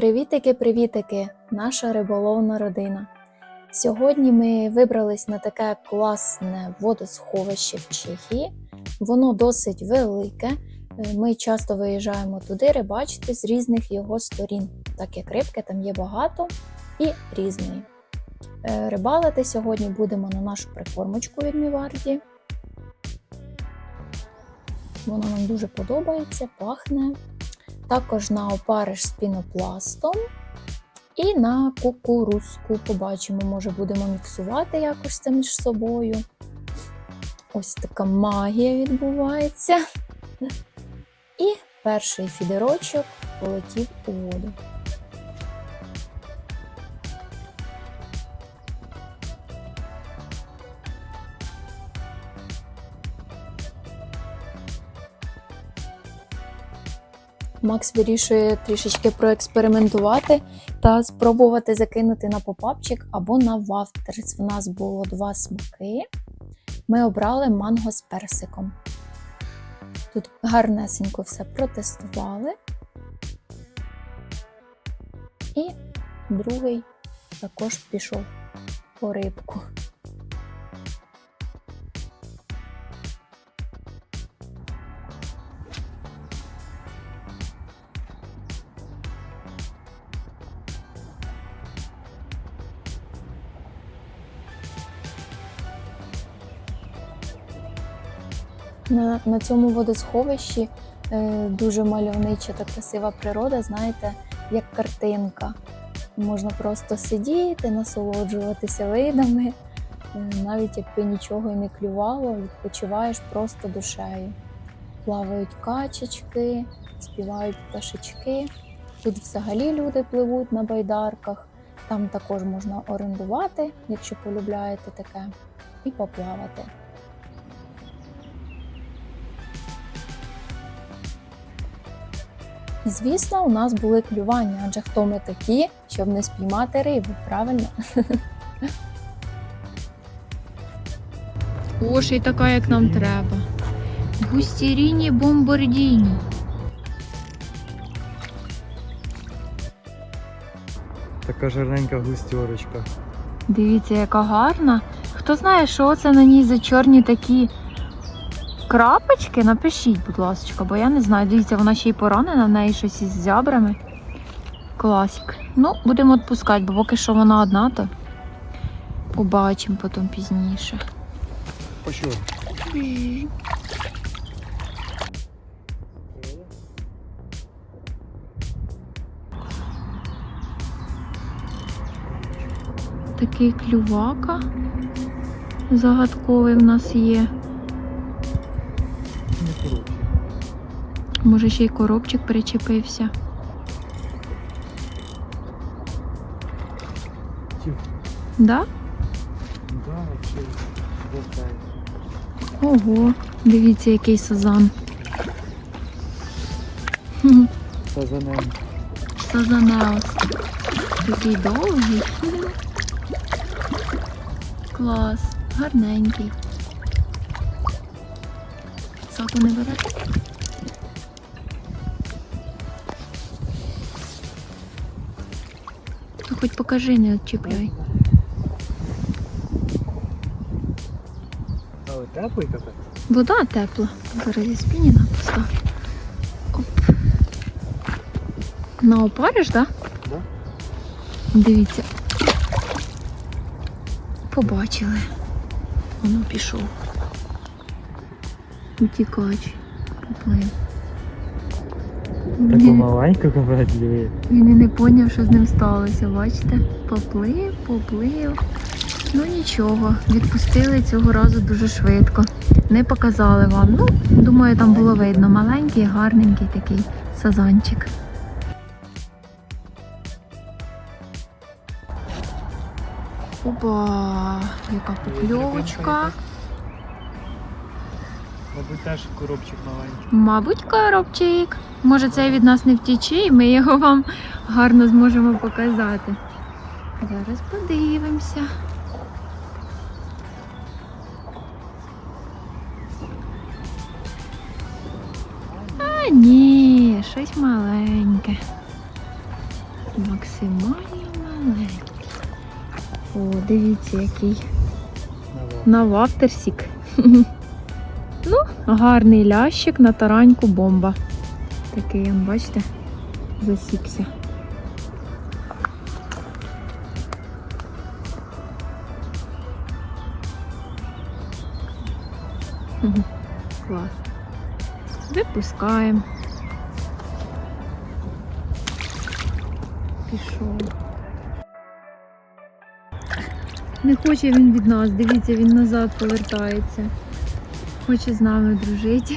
Привітики-привітики, наша риболовна родина. Сьогодні ми вибрались на таке класне водосховище в Чехії. Воно досить велике. Е, Ми часто виїжджаємо туди рибачити з різних його сторін, так як рибки там є багато і різної. Е, Рибалити сьогодні будемо на нашу прикормочку від Міварді. Вона нам дуже подобається, пахне також на опариш з пінопластом і на кукурузку. Побачимо, може будемо міксувати якось це між собою. Ось така магія відбувається. І перший фідерочок полетів у воду. Макс вирішує трішечки проекспериментувати та спробувати закинути на попапчик або на вафтерс. В нас було два смаки. Ми обрали манго з персиком. Тут гарнесенько все протестували. І другий також пішов по рибку. На, на цьому водосховищі е, дуже мальовнича та красива природа, знаєте, як картинка. Можна просто сидіти, насолоджуватися видами, е, навіть якби нічого і не клювало, відпочиваєш просто душею. Плавають качечки, співають пташечки. Тут взагалі люди пливуть на байдарках. Там також можна орендувати, якщо полюбляєте таке, і поплавати. Звісно, у нас були клювання, адже хто ми такі, щоб не спіймати рибу, правильно? О, ще й така, як нам треба. Густіріні бомбардіні. Така жирненька густерочка. Дивіться, яка гарна. Хто знає, що це на ній за чорні такі крапочки, напишіть, будь ласка, бо я не знаю. Дивіться, вона ще й поранена, в неї щось із зябрами. Класик. Ну, будемо відпускати, бо поки що вона одна, то побачимо потім пізніше. Пошел. Такий клювака загадковий в нас є. Може ще й коробчик причепився. Тихо. Да? Да, вообще. Ого, дивіться, який сазан. Сазанем. Сазанеус. Такий довгий. Клас, гарненький. Соку не бере? Ну, Хоч покажи, не відчіпляй. Але теплий капець. Вода тепла. Зараз я спініна поставлю. Оп. На опариш, так? Да. Дивіться. Побачили. Воно пішов. Утікач. Поплив. Таку маленьку капець він і не поняв, що з ним сталося. Бачите? Поплив, поплив. Ну нічого, відпустили цього разу дуже швидко. Не показали вам. Ну, думаю, там було видно. Маленький, гарненький такий сазанчик. Опа, яка покльовочка. Мабуть, теж коробчик маленький. Мабуть, коробчик. Може, цей від нас не втіче, і ми його вам гарно зможемо показати. Зараз подивимося. А ні, щось маленьке. Максимально маленький. О, дивіться, який на вафтерсік. ну, гарний лящик на тараньку бомба. Такий, бачите, засікся. Клас. Випускаємо. Пішов. Не хоче він від нас, дивіться, він назад повертається. Хоче з нами дружити.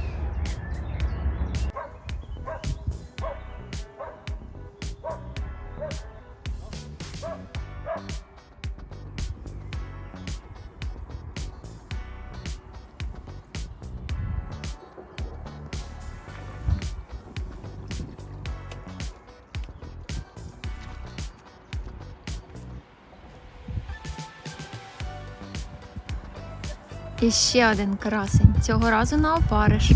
І ще один красень. Цього разу на опариш.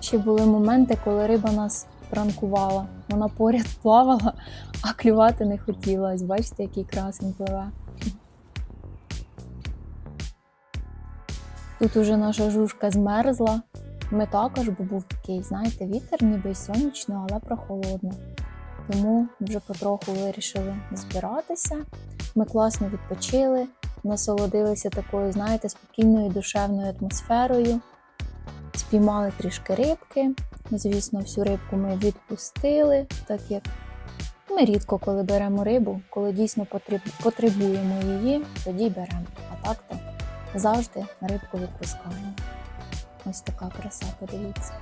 Ще були моменти, коли риба нас пранкувала. Вона поряд плавала, а клювати не хотіла. Ось бачите, який красень пливе. Тут уже наша жужка змерзла. Ми також, бо був такий, знаєте, вітер, ніби й сонячно, але прохолодно. Тому вже потроху вирішили збиратися. Ми класно відпочили, насолодилися такою, знаєте, спокійною душевною атмосферою. Спіймали трішки рибки. Звісно, всю рибку ми відпустили, так як ми рідко коли беремо рибу, коли дійсно потребуємо її, тоді беремо. А так то завжди рибку відпускаємо. Ось така краса, подивіться.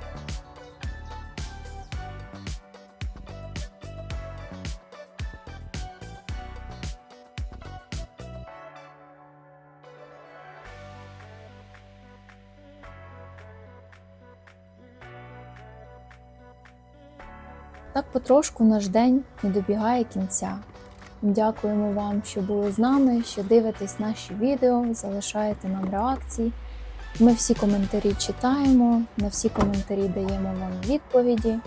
Так потрошку наш день і добігає кінця. Дякуємо вам, що були з нами, що дивитесь наші відео, залишаєте нам реакції. Ми всі коментарі читаємо, на всі коментарі даємо вам відповіді.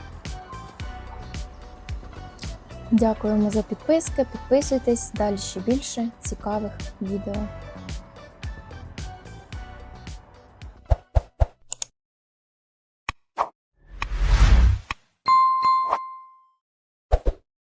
Дякуємо за підписки. Підписуйтесь далі ще більше цікавих відео.